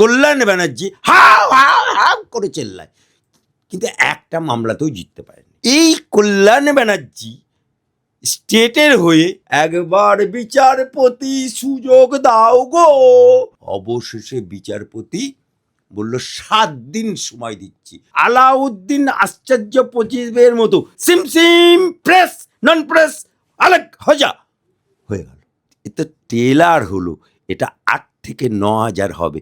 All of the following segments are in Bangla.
কল্যাণ ব্যানার্জি হাও হাও হাও করে চেল্লায়। কিন্তু একটা মামলাতেও জিততে পারেনি। এই কল্যাণ ব্যানার্জি স্টেটের হয়ে একবার বিচারপতি সুযোগ দাও গো। অবশেষে বিচারপতি বলল, সাত দিন সময় দিচ্ছি। আলাউদ্দিন আশ্চর্য পঁচিশের মতো সিম সিম প্রেস, নন প্রেস, আলেক হজা হয়ে গেল। এটা টেলার হলো। এটা আট থেকে ন হাজার হবে।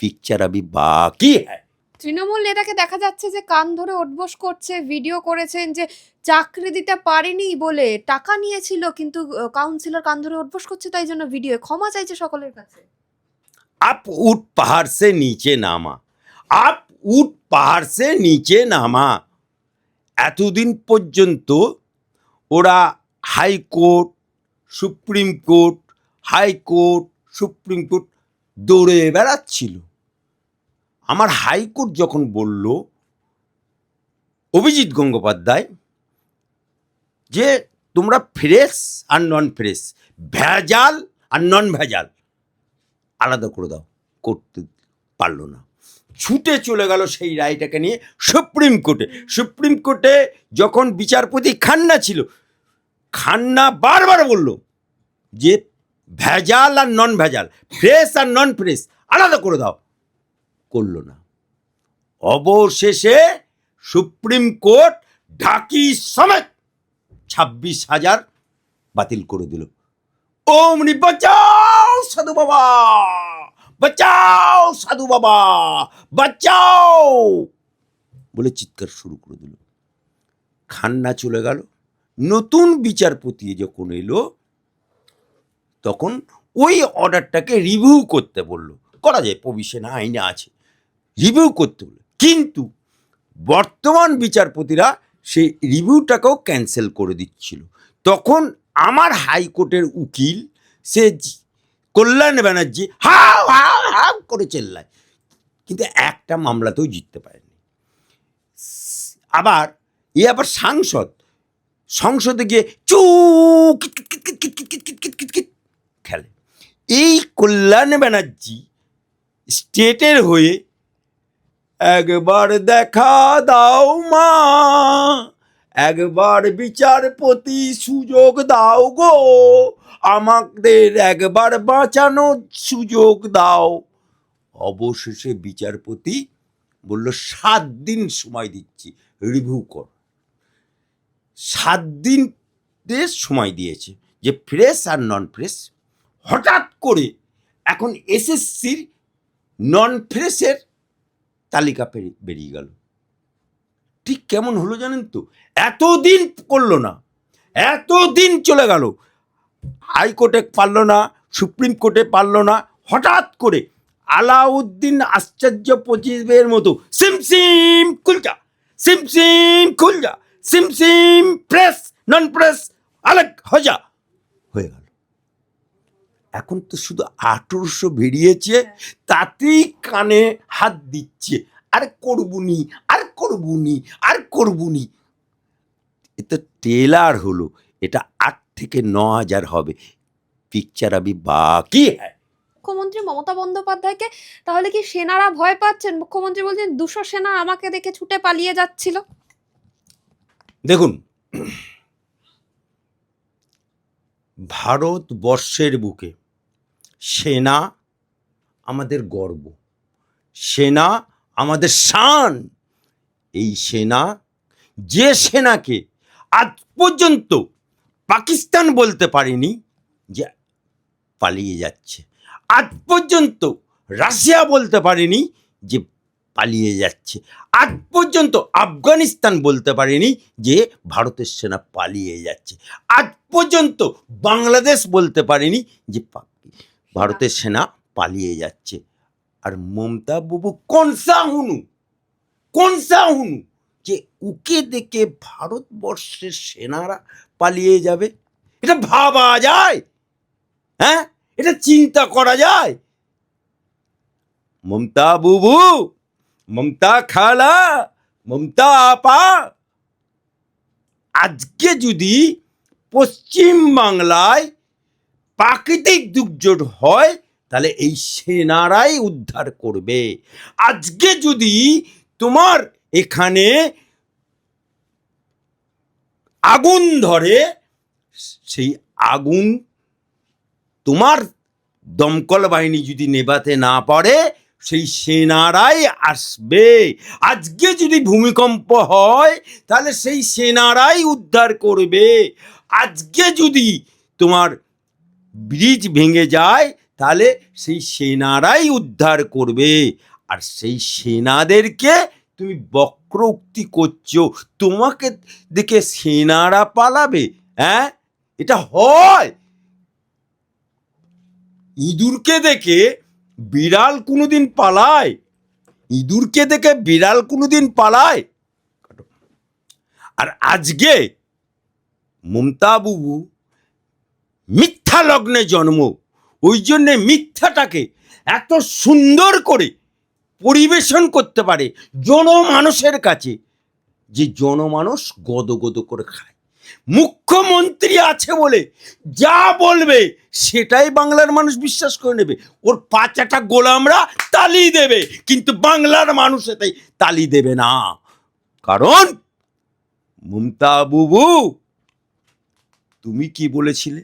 পিকচার আবি বাকি হ্যাঁ তৃণমূল নেতাকে দেখা যাচ্ছে যে কান ধরে ওঠবোস করছে ভিডিও করেছেন যে চাকরি দিতে পারেনি বলে টাকা নিয়েছিল কিন্তু কাউন্সিলর কান ধরে ওঠবোস করছে তাই জন্য ভিডিও ক্ষমা চাইছে সকলের কাছে आप ऊट पहाड़ से नीचे नामा आप উট পাহাড় সে নিচে নামা এতদিন পর্যন্ত ওরা high court supreme court high court supreme court দৌড়ে বেড়াচ্ছিল আমার হাইকোর্ট যখন বলল, অভিজিৎ গঙ্গোপাধ্যায়, যে তোমরা ফ্রেশ আর নন ফ্রেশ, ভেজাল আর নন ভেজাল, আলাদা করে দাও, করতে পারল না। ছুটে চলে গেল সেই রায়টাকে নিয়ে সুপ্রিম কোর্টে। সুপ্রিম কোর্টে যখন বিচারপতি খান্না ছিল, খান্না বারবার বলল যে ভেজাল আর নন ভেজাল, ফ্রেশ আর নন ফ্রেশ, আলাদা করে দাও। করল না। অবশেষে সুপ্রিম কোর্ট ঢাকি সমেত ছাব্বিশ হাজার বাতিল করে দিল। ওমনি বাঁচাও সাধু বাবা, বাঁচাও সাধু বাবা, বাঁচাও বলে চিৎকার শুরু করে দিল। খান্না চলে গেল। নতুন বিচারপতি যখন এলো, তখন ওই অর্ডারটাকে রিভিউ করতে বলল। করা যায় প্রভিশন আইনে আছে। রিভিউ করতে হলো। কিন্তু বর্তমান বিচারপতিরা সেই রিভিউটাকেও ক্যান্সেল করে দিচ্ছিল। তখন আমার হাইকোর্টের উকিল, সে কল্যাণ ব্যানার্জি হাও হাও হাও করে চেল্লায়। কিন্তু একটা মামলাতেও জিততে পারেনি আবার এ আবার সাংসদ, সংসদে গিয়ে চু খেলে। এই কল্যাণ ব্যানার্জি স্টেটের হয়ে একবার দেখা দাও মা, একবার বিচারপতি সুযোগ দাও গো, আমাদের একবার বাঁচানোর সুযোগ দাও। অবশেষে বিচারপতি বলল, সাত দিন সময় দিচ্ছি রিভিউ কর। সাত দিন সময় দিয়েছে, যে ফ্রেশ আর নন ফ্রেশ হঠাৎ করে এখন এসএসসির নন ফ্রেশের তালিকা বেরিয়ে গেল। ঠিক কেমন হলো জানেন তো? এতদিন করল না। এতদিন চলে গেল। হাইকোর্টে পারল না, সুপ্রিম কোর্টে পারল না। হঠাৎ করে আলাউদ্দিন আশ্চর্য পঁচিশের মতো সিম সিম খুলজা সিম সিম খুলজা সিমসিম সিম প্রেস, নন প্রেস, আলেক হজা হয়ে গেল। এখন তো শুধু আঠেরোশো বেরিয়েছে তাতেই কানে হাত দিচ্ছে। আর করবুনি আর করবুনি আর করবুনি। এটা টেলার হলো এটা আট থেকে ন হাজার হবে। পিকচার আবি বাকি হ্যাঁ মুখ্যমন্ত্রী মমতা বন্দ্যোপাধ্যায়কে তাহলে কি সেনারা ভয় পাচ্ছেন? মুখ্যমন্ত্রী বলছেন দুশো সেনা আমাকে দেখে ছুটে পালিয়ে যাচ্ছিল। দেখুন ভারতবর্ষের বুকে সেনা আমাদের গর্ব। সেনা আমাদের শান। এই সেনা, যে সেনাকে আজ পর্যন্ত পাকিস্তান বলতে পারেনি যে পালিয়ে যাচ্ছে। আজ পর্যন্ত রাশিয়া বলতে পারেনি যে পালিয়ে যাচ্ছে। আজ পর্যন্ত আফগানিস্তান বলতে পারেনি যে ভারতের সেনা পালিয়ে যাচ্ছে। আজ পর্যন্ত বাংলাদেশ বলতে পারেনি যে ভারতের সেনা পালিয়ে যাচ্ছে। আর মমতা বাবু কোন সা হুনু কোন সা হুনু যে উকে দেখে ভারতবর্ষের সেনারা পালিয়ে যাবে। এটা ভাবা যায় হ্যাঁ? এটা চিন্তা করা যায়। মমতা বুবু মমতা খালা মমতা আপা আজকে যদি পশ্চিম বাংলায় প্রাকৃতিক দুর্যোগ হয়, তাহলে এই সেনারাই উদ্ধার করবে। আজকে যদি তোমার এখানে আগুন ধরে, সেই আগুন তোমার দমকল বাহিনী যদি নেভাতে না পারে, সেই সেনারাই আসবে। আজকে যদি ভূমিকম্প হয়, তাহলে সেই সেনারাই উদ্ধার করবে। আজকে যদি তোমার ব্রিজ ভেঙে যায়, তাহলে সেই সেনারাই উদ্ধার করবে। আর সেই সেনাদেরকে তুমি বক্রোক্তি করছ, তোমাকে দেখে সেনারা পালাবে হ্যাঁ? এটা হয়। ইঁদুরকে দেখে বিড়াল কোনোদিন পালায়। ইঁদুরকে দেখে বিড়াল কোনোদিন পালায়। আর আজকে মমতা বুবু মিথ্যা লগ্নে জন্ম। ওই জন্যে মিথ্যাটাকে এত সুন্দর করে পরিবেশন করতে পারে জনমানুষের কাছে, যে জনমানুষ গদগদ করে খায়। মুখ্যমন্ত্রী আছে বলে যা বলবে সেটাই বাংলার মানুষ বিশ্বাস করে নেবে। ওর পাঁচাটা গোলামরা তালি দেবে, কিন্তু বাংলার মানুষ এটাই তালি দেবে না। কারণ, মমতা বুবু, তুমি কি বলেছিলে?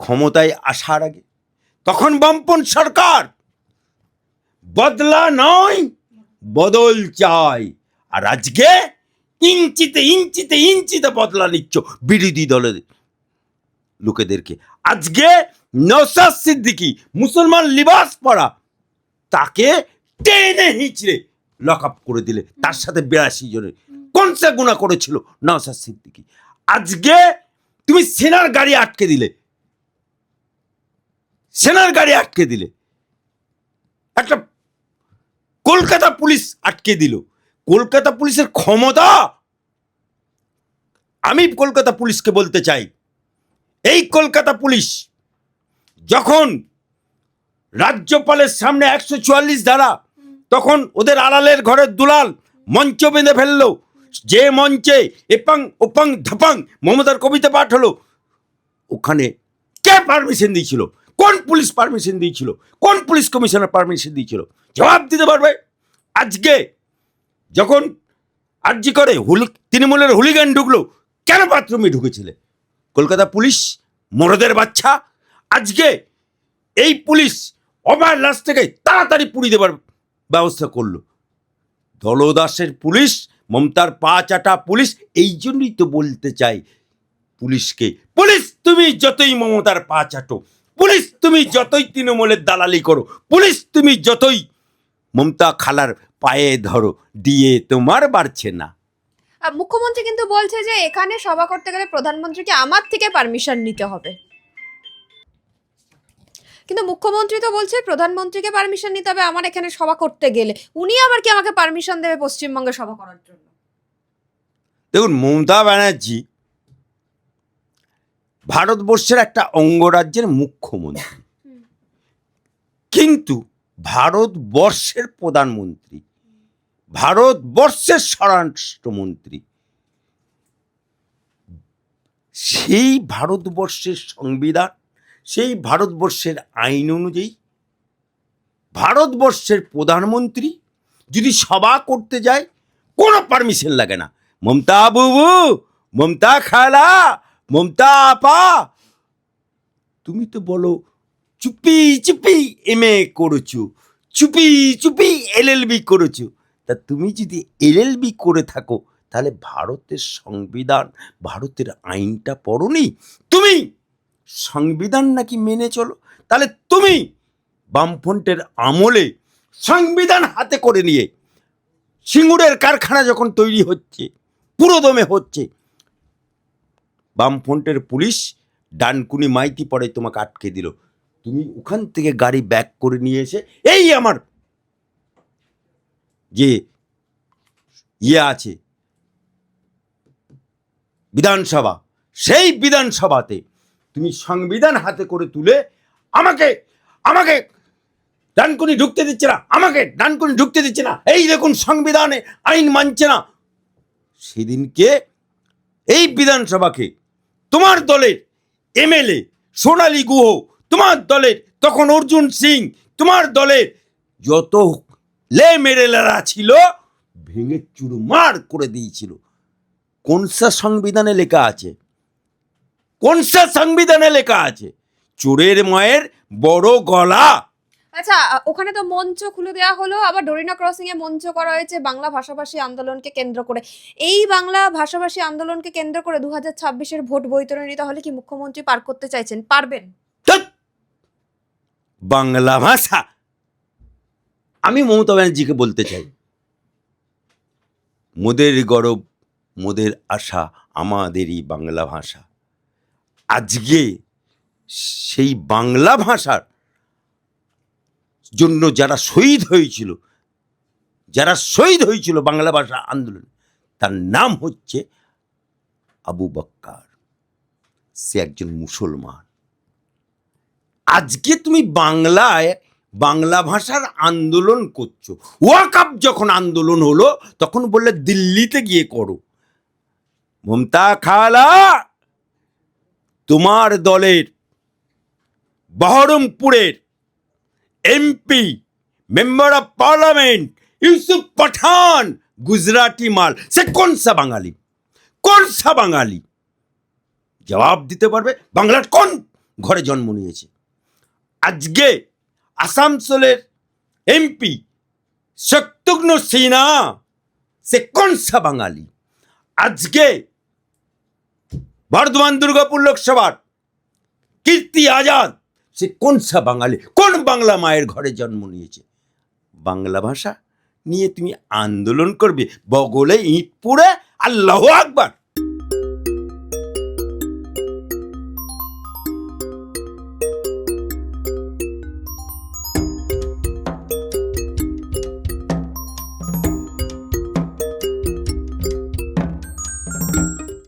ক্ষমতায় আসার আগে, তখন বামপন সরকার বদলা নয়, বদল চাই আর আজকে ইঞ্চিতে ইঞ্চিতে ইঞ্চিতে বদলা নিচ্ছ বিরোধী দলের লোকেদেরকে। আজকে নৌসাদ সিদ্দিকি মুসলমান লিবাস পরা তাকে টেনে হিঁচড়ে লক আপ করে দিলে, তার সাথে বিরাশি জনের। কোন সে গুণা করেছিল? নৌসাদ সিদ্দিকি। আজকে তুমি সেনার গাড়ি আটকে দিলে সেনার গাড়ি আটকে দিলে। একটা কলকাতা পুলিশ আটকে দিল। কলকাতা পুলিশের ক্ষমতা? আমি কলকাতা পুলিশকে বলতে চাই, এই কলকাতা পুলিশ যখন রাজ্যপালের সামনে একশো চুয়াল্লিশ ধারা, তখন ওদের আড়ালের ঘরের দুলাল মঞ্চ বেঁধে ফেলল। যে মঞ্চে এপাং, ওপাং, ধাপাং মমতার কবিতা পাঠ হলো, ওখানে কে পারমিশন দিয়েছিল? কোন পুলিশ পারমিশন দিয়েছিল? কোন পুলিশ কমিশনার পারমিশন দিয়েছিল? জবাব দিতে পারবে? আজকে যখন আর্জি করে হুলি, তৃণমূলের হুলিগান ঢুকলো, কেন বাথরুমে ঢুকেছিলে? কলকাতা পুলিশ, মরদের বাচ্চা, আজকে এই পুলিশ অবার লাশ থেকে তাড়াতাড়ি পুড়ি দেবার ব্যবস্থা করল। দলদাসের পুলিশ, মমতার পা চাটা পুলিশ, এই জন্যই তো বলতে চাই পুলিশকে। পুলিশ, তুমি যতই মমতার পা চাটো পুলিশ তুমি যতই তৃণমূলের দালালি করো পুলিশ তুমি যতই মমতা খালার পায়ে ধরো দিয়ে তোমার বাড়ছে না। মুখ্যমন্ত্রী কিন্তু বলছে যে এখানে সভা করতে গেলে প্রধানমন্ত্রীকে আমার থেকে পারমিশন নিতে হবে। কিন্তু মুখ্যমন্ত্রী তো বলছে প্রধানমন্ত্রীকে পারমিশন নিতে হবে আমার এখানে সভা করতে গেলে। উনি আবার কি আমাকে পারমিশন দেবে পশ্চিমবঙ্গে সভা করার জন্য? দেখুন মমতা ব্যানার্জি ভারতবর্ষের একটা অঙ্গরাজ্যের মুখ্যমন্ত্রী। কিন্তু ভারতবর্ষের প্রধানমন্ত্রী ভারতবর্ষের স্বরাষ্ট্রমন্ত্রী সেই ভারতবর্ষের সংবিধান সেই ভারতবর্ষের আইন অনুযায়ী ভারতবর্ষের প্রধানমন্ত্রী যদি সভা করতে যায় কোনো পারমিশন লাগে না। মমতা বুবু মমতা খালা মমতা আপা তুমি তো বলো, চুপি চুপি এম এ করেছ, চুপি চুপি এলএলবি করেছ। তা তুমি যদি এলএলবি করে থাকো, তাহলে ভারতের সংবিধান, ভারতের আইনটা পড়নি? তুমি সংবিধান নাকি মেনে চলো? তাহলে তুমি বামফ্রন্টের আমলে সংবিধান হাতে করে নিয়ে সিঙ্গুরের কারখানা যখন তৈরি হচ্ছে, পুরোদমে হচ্ছে বামফ্রন্টের পুলিশ ডানকুনি মাইতি পরে তোমাকে আটকে দিল। তুমি ওখান থেকে গাড়ি ব্যাক করে নিয়ে এসে, এই আমার যে ইয়ে আছে, বিধানসভা, সেই বিধানসভাতে তুমি সংবিধান হাতে করে তুলে আমাকে আমাকে ডানকুনি ঢুকতে দিচ্ছে না, আমাকে ডানকুনি ঢুকতে দিচ্ছে না, এই দেখুন সংবিধানে আইন মানছে না। সেদিনকে এই বিধানসভাকে তোমার দলের এমএলএ সোনালী গুহ, তোমার দলের তখন অর্জুন সিং, তোমার দলের যত লে মেরেলারা ছিল, ভেঙে চুরমার করে দিয়েছিল। কোনসা সংবিধানে লেখা আছে? কোনসা সংবিধানে লেখা আছে? চোরের মায়ের বড় গলা। আচ্ছা ওখানে তো মঞ্চ খুলে দেওয়া হলো, আবার ডোরিনা ক্রসিং এ মঞ্চ করা হয়েছে বাংলা ভাষাভাষী আন্দোলনকে কেন্দ্র করে। এই বাংলা ভাষাভাষী আন্দোলনকে কেন্দ্র করে দু হাজার ছাব্বিশের ভোট বৈতরণী তাহলে কি মুখ্যমন্ত্রী পার করতে চাইছেন? পারবেন? বাংলা ভাষা! আমি মমতা ব্যানার্জিকে বলতে চাই। মোদের গরব, মোদের আশা, আমাদেরই বাংলা ভাষা। আজকে সেই বাংলা ভাষার জন্য যারা শহীদ হয়েছিল, যারা শহীদ হয়েছিল বাংলা ভাষা আন্দোলন, তার নাম হচ্ছে আবু বক্কার। সে একজন মুসলমান। আজকে তুমি বাংলায় বাংলা ভাষার আন্দোলন করছ। ওয়াকাপ যখন আন্দোলন হলো, তখন বললে দিল্লিতে গিয়ে করো। মমতা খালা, তোমার দলের বহরমপুরের MP member of parliament Yusuf Pathan Gujarati মাল সে কোন সা বাঙালি? কোন সা বাঙালি? জবাব দিতে পারবে? বাংলার কোন ঘরে জন্ম নিয়েছে? আজকে আসানসোলের এমপি শত্রুঘ্ন সিনহা, সে কোন সা বাঙালি? আজকে বর্ধমান দুর্গাপুর লোকসভার কীর্তি আজাদ সে কোন সা বাঙালি? কোন বাংলা মায়ের ঘরে জন্ম নিয়েছে? বাংলা ভাষা নিয়ে তুমি আন্দোলন করবে। বগলে ইট পুড়ে আল্লাহ আকবার।